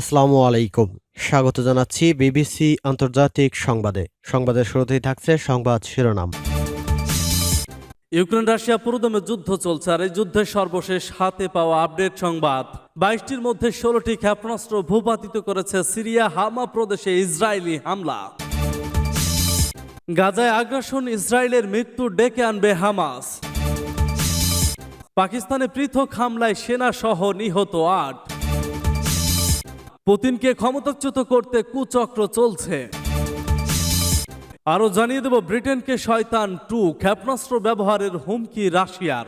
আসসালামু আলাইকুম। স্বাগত জানাচ্ছি বিবিসি আন্তর্জাতিক সংবাদে। সংবাদের শুরুতেই থাকছে সংবাদ শিরোনাম। ইউক্রেন রাশিয়া পুরোদমে যুদ্ধ চলছে আর এই যুদ্ধের সর্বশেষ হাতে পাওয়া আপডেট সংবাদ। বাইশটির মধ্যে ষোলোটি ক্ষেপণাস্ত্র ভূপাতিত করেছে সিরিয়া, হামা প্রদেশে ইসরায়েলি হামলা। গাজায় আগ্রাসন, ইসরায়েলের মৃত্যু ডেকে আনবে হামাস। পাকিস্তানে পৃথক হামলায় সেনা সহ নিহত আট। পুতিনকে ক্ষমতাচ্যুত করতে কুচক্র চলছে। আরও জানিয়ে দেব, ব্রিটেনকে শয়তান টু, ক্ষেপণাস্ত্র ব্যবহারের হুমকি রাশিয়ার।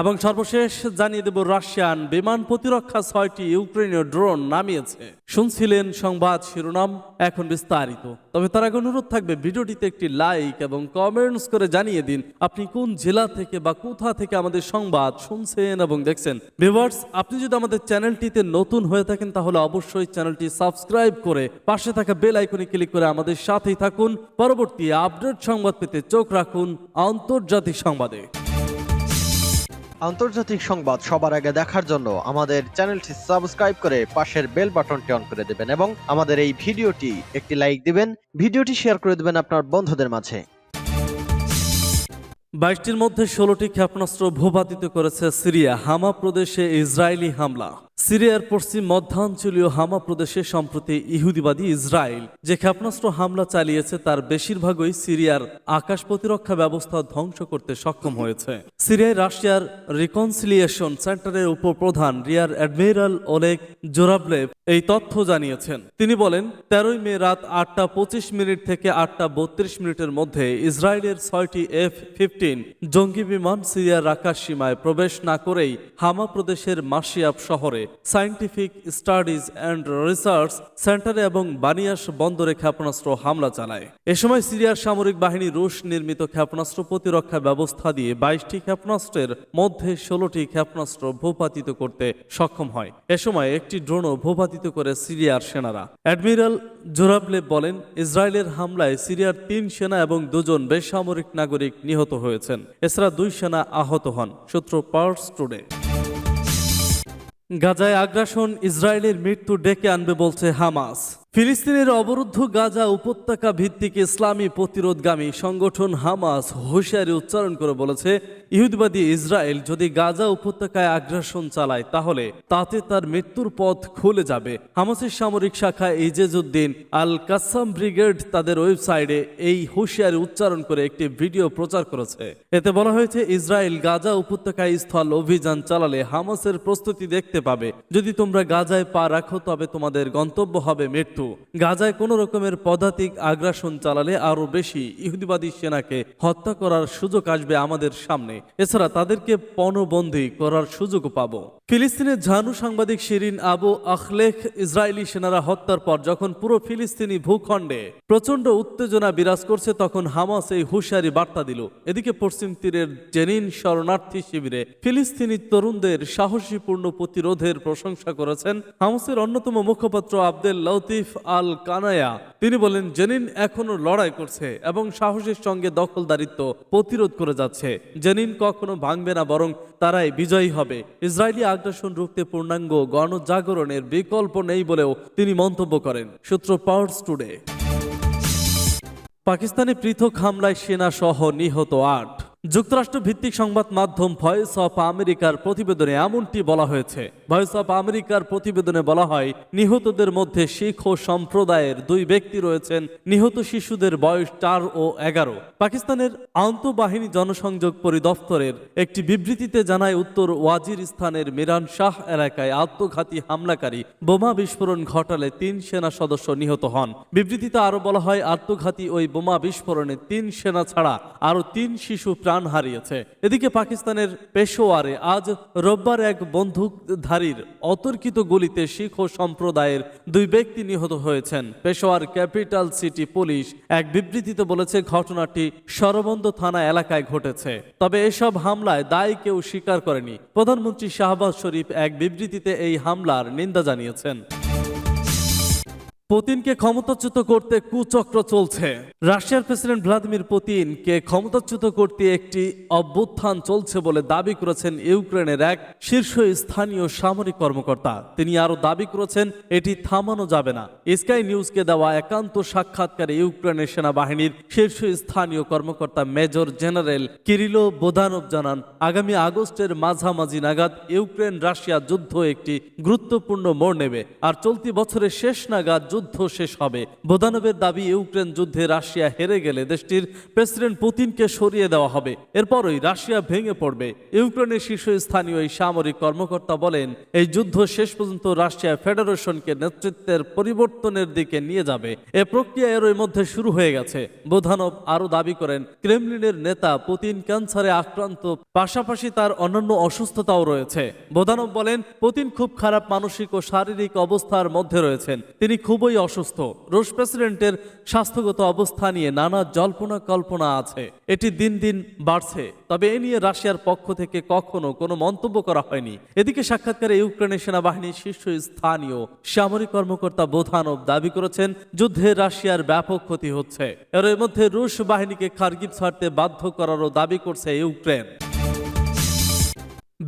এবং সর্বশেষ জানিয়ে দেব, রাশিয়ান বিমান প্রতিরক্ষা ছয়টি ইউক্রেনীয় ড্রোন নামিয়েছে। শুনছিলেন সংবাদ শিরোনাম, এখন বিস্তারিত। তবে তার আগে অনুরোধ থাকবে, ভিডিওটিতে একটি লাইক এবং কমেন্টস করে জানিয়ে দিন, আপনি কোন জেলা থেকে বা কোথা থেকে আমাদের সংবাদ শুনছেন এবং দেখছেন। ভিউয়ার্স, আপনি যদি আমাদের চ্যানেলটিতে নতুন হয়ে থাকেন, তাহলে অবশ্যই চ্যানেলটি সাবস্ক্রাইব করে পাশে থাকা বেল আইকনে ক্লিক করে আমাদের সাথেই থাকুন। পরবর্তী আপডেট সংবাদ পেতে চোখ রাখুন আন্তর্জাতিক সংবাদে। আন্তর্জাতিক সংবাদ সবার আগে দেখার জন্য আমাদের চ্যানেলটি সাবস্ক্রাইব করে পাশের বেল বাটনটি অন করে দেবেন এবং আমাদের এই ভিডিওটি একটি লাইক দিবেন, ভিডিওটি শেয়ার করে দেবেন আপনার বন্ধুদের মাঝে। বাইশটির মধ্যে ষোলোটি ক্ষেপণাস্ত্র ভূপাতিত করেছে সিরিয়া, হামা প্রদেশে ইসরায়েলি হামলা। সিরিয়ার পশ্চিম মধ্যাঞ্চলীয় হামা প্রদেশে সম্প্রতি ইহুদিবাদী ইসরায়েল, যে ক্ষেপণাস্ত্র হামলা চালিয়েছে, তার বেশিরভাগই সিরিয়ার আকাশ প্রতিরক্ষা ব্যবস্থা ধ্বংস করতে সক্ষম হয়েছে। সিরিয়ায় রাশিয়ার রিকনসিলিয়েশন সেন্টারের উপপ্রধান রিয়ার অ্যাডমিরাল ওলেক জোরাবলেভ এই তথ্য জানিয়েছেন। তিনি বলেন, তেরোই মে রাত আটটা পঁচিশ মিনিট থেকে আটটা বত্রিশ মিনিটের মধ্যে ইসরায়েলের ছয়টি এফ ফিফটিন জঙ্গি বিমান সিরিয়ার আকাশ সীমায় প্রবেশ না করেই হামা প্রদেশের মাসিয়াব শহরে সায়েন্টিফিক স্টাডিজ অ্যান্ড রিসার্চ সেন্টারে এবং বানিয়াস বন্দরে ক্ষেপণাস্ত্র হামলা চালায়। এ সময় সিরিয়ার সামরিক বাহিনী রুশ নির্মিত ক্ষেপণাস্ত্র প্রতিরক্ষা ব্যবস্থা দিয়ে বাইশটি ক্ষেপণাস্ত্রের মধ্যে ষোলোটি ক্ষেপণাস্ত্র ভূপাতিত করতে সক্ষম হয়। এ সময় একটি ড্রোনও ভূপাতিত করে সিরিয়ার সেনারা। অ্যাডমিরাল জোরাবলেভ বলেন, ইসরায়েলের হামলায় সিরিয়ার তিন সেনা এবং দুজন বেসামরিক নাগরিক নিহত হয়েছেন। এছাড়া দুই সেনা আহত হন। সূত্র পার্স টুডে গাজায় আগ্রাসন ইসরায়েলের মৃত্যু ডেকে আনবে বলছে হামাস। ফিলিস্তিনের অবরুদ্ধ গাজা উপত্যকা ভিত্তিক ইসলামী প্রতিরোধগামী সংগঠন হামাস হুঁশিয়ারি উচ্চারণ করে বলেছে, ইহুদিবাদী ইসরায়েল যদি গাজা উপত্যকায় আগ্রাসন চালায়, তাহলে তাতে তার মৃত্যুর পথ খুলে যাবে। হামাসের সামরিক শাখা ইজেজউদ্দিন আল কাসাম ব্রিগেড তাদের ওয়েবসাইটে এই হুঁশিয়ারি উচ্চারণ করে একটি ভিডিও প্রচার করেছে। এতে বলা হয়েছে, ইসরায়েল গাজা উপত্যকায় স্থল অভিযান চালালে হামাসের প্রস্তুতি দেখতে পাবে। যদি তোমরা গাজায় পা রাখো, তবে তোমাদের গন্তব্য হবে মৃত্যু। গাজায় কোনো রকমের পদাতিক আগ্রাসন চালালে আরও বেশি ইহুদিবাদী সেনাকে হত্যা করার সুযোগ আসবে আমাদের সামনে। এছাড়া তাদেরকে পণবন্দী করার সুযোগও পাবো। ফিলিস্তিনের ঝানু সাংবাদিক শিরিন আবু আখলেখ ইসরায়েলি সেনারা হত্যার পর যখন পুরো ফিলিস্তিনি ভূখণ্ডে প্রচণ্ড উত্তেজনা বিরাজ করছে, তখন হামাস এই হুঁশিয়ারি বার্তা দিল। এদিকে পশ্চিম তীরের জেনিন শরণার্থী শিবিরে ফিলিস্তিনি তরুণদের সাহসীপূর্ণ প্রতিরোধের প্রশংসা করেছেন হামাসের অন্যতম মুখপাত্র আব্দেল লতিফ আল কানায়া তিনি বলেন, জেনিন এখনও লড়াই করছে এবং সাহসের সঙ্গে দখলদারিত্ব প্রতিরোধ করে যাচ্ছে। জেনিন কখনো ভাঙবে না, বরং তারাই বিজয়ী হবে। ইসরায়েলি আগ্রাসন রুখতে পূর্ণাঙ্গ গণজাগরণের বিকল্প নেই বলেও তিনি মন্তব্য করেন। সূত্র পাওয়ার টুডে পাকিস্তানে পৃথক হামলায় সেনা সহ নিহত আট। যুক্তরাষ্ট্র ভিত্তিক সংবাদ মাধ্যম ভয়েস অফ আমেরিকার প্রতিবেদনে এমনটি বলা হয়েছে। ভয়েস অফ আমেরিকার প্রতিবেদনে বলা হয়, নিহতদের মধ্যে শিখ ও সম্প্রদায়ের দুই ব্যক্তি রয়েছেন, নিহত শিশুদের বয়স চার ও এগারো। পাকিস্তানের আন্তঃবাহিনী জনসংযোগ পরিদপ্তরের একটি বিবৃতিতে জানায়, উত্তর ওয়াজিরিস্তানের মিরান শাহ এলাকায় আত্মঘাতী হামলাকারী বোমা বিস্ফোরণ ঘটালে তিন সেনা সদস্য নিহত হন। বিবৃতিতে আরও বলা হয়, আত্মঘাতী ওই বোমা বিস্ফোরণে তিন সেনা ছাড়া আরও তিন শিশু প্রাণ হারিয়েছে। এদিকে পাকিস্তানের পেশোয়ারে আজ রোববার এক বন্দুকধারীর অতর্কিত গুলিতে শিখ সম্প্রদায়ের দুই ব্যক্তি নিহত হয়েছেন। পেশোয়ার ক্যাপিটাল সিটি পুলিশ এক বিবৃতিতে বলেছে, ঘটনাটি সরবন্দ থানা এলাকায় ঘটেছে। তবে এসব হামলায় দায় কেউ স্বীকার করেনি। প্রধানমন্ত্রী শাহবাজ শরীফ এক বিবৃতিতে এই হামলার নিন্দা জানিয়েছেন। পুতিনকে ক্ষমতাচ্যুত করতে কুচক্র চলছে। রাশিয়ার প্রেসিডেন্ট ভ্লাদিমির পুতিনকে ক্ষমতাচ্যুত করতে একটি অভ্যুত্থান চলছে বলে দাবি করেছেন ইউক্রেনের এক শীর্ষ স্থানীয় সামরিক কর্মকর্তা। তিনি আরও দাবি করেছেন, এটি থামানো যাবে না। স্কাই নিউজকে দেওয়া একান্ত সাক্ষাৎকারে ইউক্রেনের সেনাবাহিনীর শীর্ষ স্থানীয় কর্মকর্তা মেজর জেনারেল কিরিলো বোধানব জানান, আগামী আগস্টের মাঝামাঝি নাগাদ ইউক্রেন রাশিয়া যুদ্ধ একটি গুরুত্বপূর্ণ মোড় নেবে, আর চলতি বছরের শেষ নাগাদ যুদ্ধ শেষ হবে। বোদানবের দাবি, ইউক্রেন যুদ্ধে রাশিয়া হেরে গেলে দেশটির প্রেসিডেন্ট পুতিনকে সরিয়ে দেওয়া হবে। এরপরই রাশিয়া ভেঙে পড়বে। ইউক্রেনের শীর্ষস্থানীয় এই সামরিক কর্মকর্তা বলেন, এই যুদ্ধ শেষ পর্যন্ত রাশিয়া ফেডারেশনকে নেতৃত্বের পরিবর্তনের দিকে নিয়ে যাবে। এ প্রক্রিয়া এর মধ্যে শুরু হয়ে গেছে। বোধানব আরও দাবি করেন, ক্রেমলিনের নেতা পুতিন ক্যান্সারে আক্রান্ত, পাশাপাশি তার অন্যান্য অসুস্থতাও রয়েছে। বোধানব বলেন, পুতিন খুব খারাপ মানসিক ও শারীরিক অবস্থার মধ্যে রয়েছেন। তিনি খুবই অসুস্থ। রুশ প্রেসিডেন্টের স্বাস্থ্যগত অবস্থা নিয়ে নানা জল্পনা কল্পনা আছে। এটি দিন দিন বাড়ছে। তবে এ নিয়ে রাশিয়ার পক্ষ থেকে কখনো কোনো মন্তব্য করা হয়নি। এদিকে সাক্ষাৎকারে ইউক্রেনের সেনাবাহিনীর শীর্ষ স্থানীয় সামরিক কর্মকর্তা বোধানব দাবি করেছেন, যুদ্ধে রাশিয়ার ব্যাপক ক্ষতি হচ্ছে। এর মধ্যে রুশ বাহিনীকে খার্গিব ছাড়তে বাধ্য করারও দাবি করছে ইউক্রেন।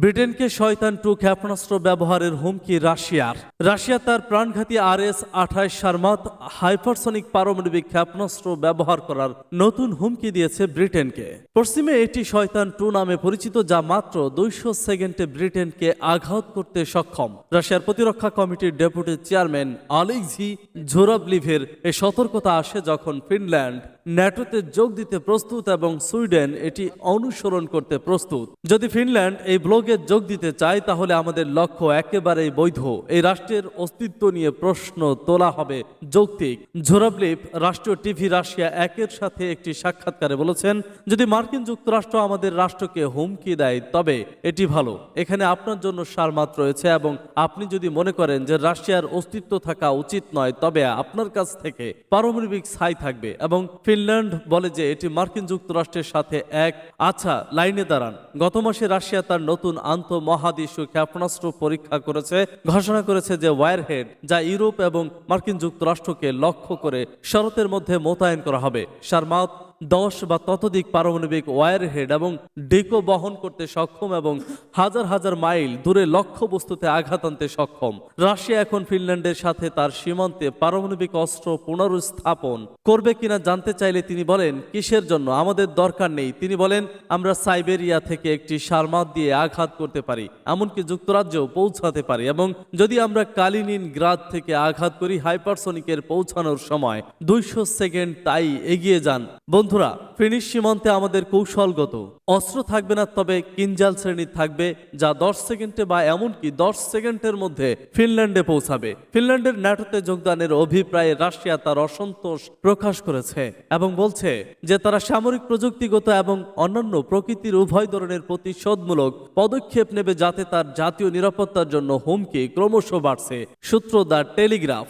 ব্রিটেনকে শয়তান টু ক্ষেপণাস্ত্র ব্যবহারের হুমকি রাশিয়ার রাশিয়া তার প্রাণঘাতী আর এস আঠাশ সারমাত হাইপারসনিক পারমাণবিক ক্ষেপণাস্ত্র ব্যবহার করার নতুন হুমকি দিয়েছে ব্রিটেনকে। পশ্চিমে এটি শয়তান টু নামে পরিচিত, যা মাত্র দুইশো সেকেন্ডে ব্রিটেনকে আঘাত করতে সক্ষম। রাশিয়ার প্রতিরক্ষা কমিটির ডেপুটি চেয়ারম্যান আলেক্সি ঝোরাবলিভের এই সতর্কতা আসে যখন ফিনল্যান্ড ন্যাটোতে যোগ দিতে প্রস্তুত এবং সুইডেন এটি অনুসরণ করতে প্রস্তুত। যদি ফিনল্যান্ড এই ব্লগে যোগ দিতে চায় তাহলে আমাদের লক্ষ্য একেবারেই বৈধ। এই রাষ্ট্রের অস্তিত্ব নিয়ে প্রশ্ন তোলা হবে যৌক্তিক। ঝোরাবলিপ রাষ্ট্রীয় টিভি রাশিয়া একের সাথে একটি সাক্ষাৎকারে বলেছেন, যদি মার্কিন যুক্তরাষ্ট্র আমাদের রাষ্ট্রকে হুমকি দেয়, তবে এটি ভালো। এখানে আপনার জন্য সারমাত রয়েছে এবং আপনি যদি মনে করেন যে রাশিয়ার অস্তিত্ব থাকা উচিত নয়, তবে আপনার কাছ থেকে পারমাণবিক ছাই থাকবে এবং ফিনল্যান্ড বলে যে এটি মার্কিন যুক্তরাষ্ট্রের সাথে এক। আচ্ছা লাইনে দাঁড়ান। গত মাসে রাশিয়া তার নতুন আন্তঃ মহাদেশ ক্ষেপণাস্ত্র পরীক্ষা করেছে, ঘোষণা করেছে যে ওয়ারহেড, যা ইউরোপ এবং মার্কিন যুক্তরাষ্ট্রকে লক্ষ্য করে শরতের মধ্যে মোতায়েন করা হবে। সারমাত দশ বা ততোধিক পারমাণবিক ওয়ারহেড এবং ডেকো বহন করতে সক্ষম এবং হাজার হাজার মাইল দূরে লক্ষ্য বস্তুতে আঘাত আনতে সক্ষম। রাশিয়া এখন ফিনল্যান্ডের সাথে তার সীমান্তে পারমাণবিক অস্ত্র পুনরুস্থাপন করবে কিনা জানতে চাইলে তিনি বলেন, কিসের জন্য? আমাদের দরকার নেই। তিনি বলেন, আমরা সাইবেরিয়া থেকে একটি সারমাত দিয়ে আঘাত করতে পারি, এমনকি যুক্তরাজ্যেও পৌঁছাতে পারি এবং যদি আমরা কালিনিন গ্রাদ থেকে আঘাত করি, হাইপারসনিকের পৌঁছানোর সময় দুইশো সেকেন্ড তাই এগিয়ে যান। বন্ধুরা, ফিনিশ সীমান্তে আমাদের কৌশলগত। অস্ত্র থাকবে না, তবে কিনজাল শ্রেণির থাকবে, যা দশ সেকেন্ডে বা এমনকি দশ সেকেন্ডের মধ্যে ফিনল্যান্ডে পৌঁছাবে। ফিনল্যান্ডের ন্যাটোতে যোগদানের অভিপ্রায়ে রাশিয়া তার অসন্তোষ প্রকাশ করেছে এবং বলছে যে তারা সামরিক প্রযুক্তিগত এবং অন্যান্য প্রকৃতির উভয় ধরনের প্রতিশোধমূলক পদক্ষেপ নেবে যাতে তার জাতীয় নিরাপত্তার জন্য হুমকি ক্রমশ বাড়ছে, সূত্র দ্য টেলিগ্রাফ।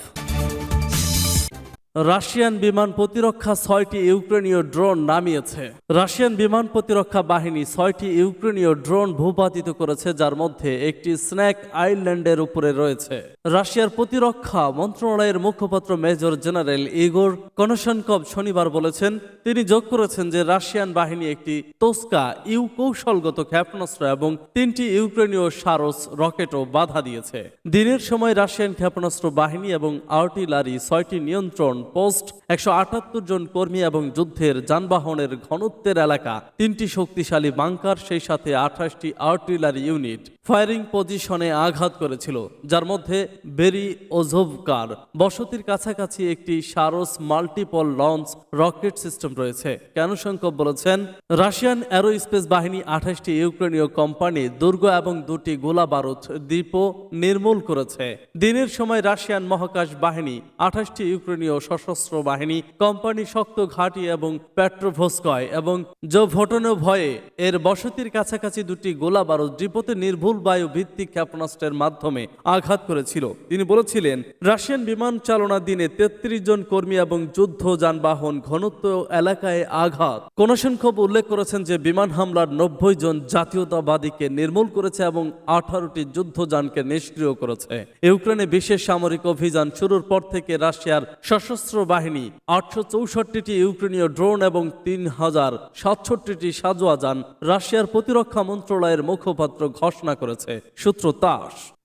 রাশিয়ান বিমান প্রতিরক্ষা ছয়টি ইউক্রেনীয় ড্রোন নামিয়েছে। রাশিয়ান বিমান প্রতিরক্ষা বাহিনী ছয়টি ইউক্রেনীয় ড্রোন ভূপাতিত করেছে, যার মধ্যে একটি স্ন্যাক আইল্যান্ডের উপরে রয়েছে। রাশিয়ার প্রতিরক্ষা মন্ত্রণালয়ের মুখপাত্র মেজর জেনারেল ইগোর কনশনকভ শনিবার বলেছেন, তিনি যোগ করেছেন যে রাশিয়ান বাহিনী একটি তোস্কা ইউ কৌশলগত ক্ষেপণাস্ত্র এবং তিনটি ইউক্রেনীয় সারস রকেটও বাধা দিয়েছে। দিনের সময় রাশিয়ান ক্ষেপণাস্ত্র বাহিনী এবং আর্টিলারি ছয়টি নিয়ন্ত্রণ পোস্ট, একশো আটাত্তর জন কর্মী এবং যুদ্ধের যানবাহনের ঘনত্বের এলাকা, তিনটি শক্তিশালী বাংকার, সেই সাথে আঠাশটি আর্টিলারি ইউনিট। ফায়ারিং পজিশনে আঘাত করেছিল, যার মধ্যে বেরি ওজোভকার বসতির কাছাকাছি একটি সারস মাল্টিপল লঞ্চ রকেট সিস্টেম রয়েছে। কেন সংকব বলেছেন? রাশিয়ান অ্যারোস্পেস বাহিনী আঠাশটি ইউক্রেনীয় কোম্পানি, দুর্গ এবং দুটি গোলা বারুদ দ্বীপও নির্মূল করেছে। দিনের সময় রাশিয়ান মহাকাশ বাহিনী আঠাশটি ইউক্রেনীয় সশস্ত্র বাহিনী, কোম্পানি শক্ত ঘাঁটি এবং পেট্রোভস্কয় এবং জোভটনো ভয়ে এর বসতির কাছাকাছি দুটি গোলা বারুদ দ্বীপতে নির্ভুল নির্ভুল বায়ু ভিত্তিক ক্ষেপণাস্ত্রের মাধ্যমে আঘাত করেছিল। তিনি বলেছিলেন, রাশিয়ান বিমান চালনা দিনে তেত্রিশ জন কর্মী এবং যুদ্ধ, যানবাহন, ঘনত্ব এলাকায় আঘাত। কোনসংখ্যক উল্লেখ করেছেন যে, বিমান হামলার নব্বই জন জাতীয়তাবাদীকে নির্মূল করেছে এবং আঠারোটি যুদ্ধযানকে নিষ্ক্রিয় করেছে। ইউক্রেনে বিশেষ সামরিক অভিযান শুরুর পর থেকে রাশিয়ার সশস্ত্র বাহিনী আটশো চৌষট্টিটি ইউক্রেনীয় ড্রোন এবং তিন হাজার সাতষট্টিটি সাজোয়া যান রাশিয়ার প্রতিরক্ষা মন্ত্রণালয়ের মুখপাত্র ঘোষণা করেছে সূত্র তাস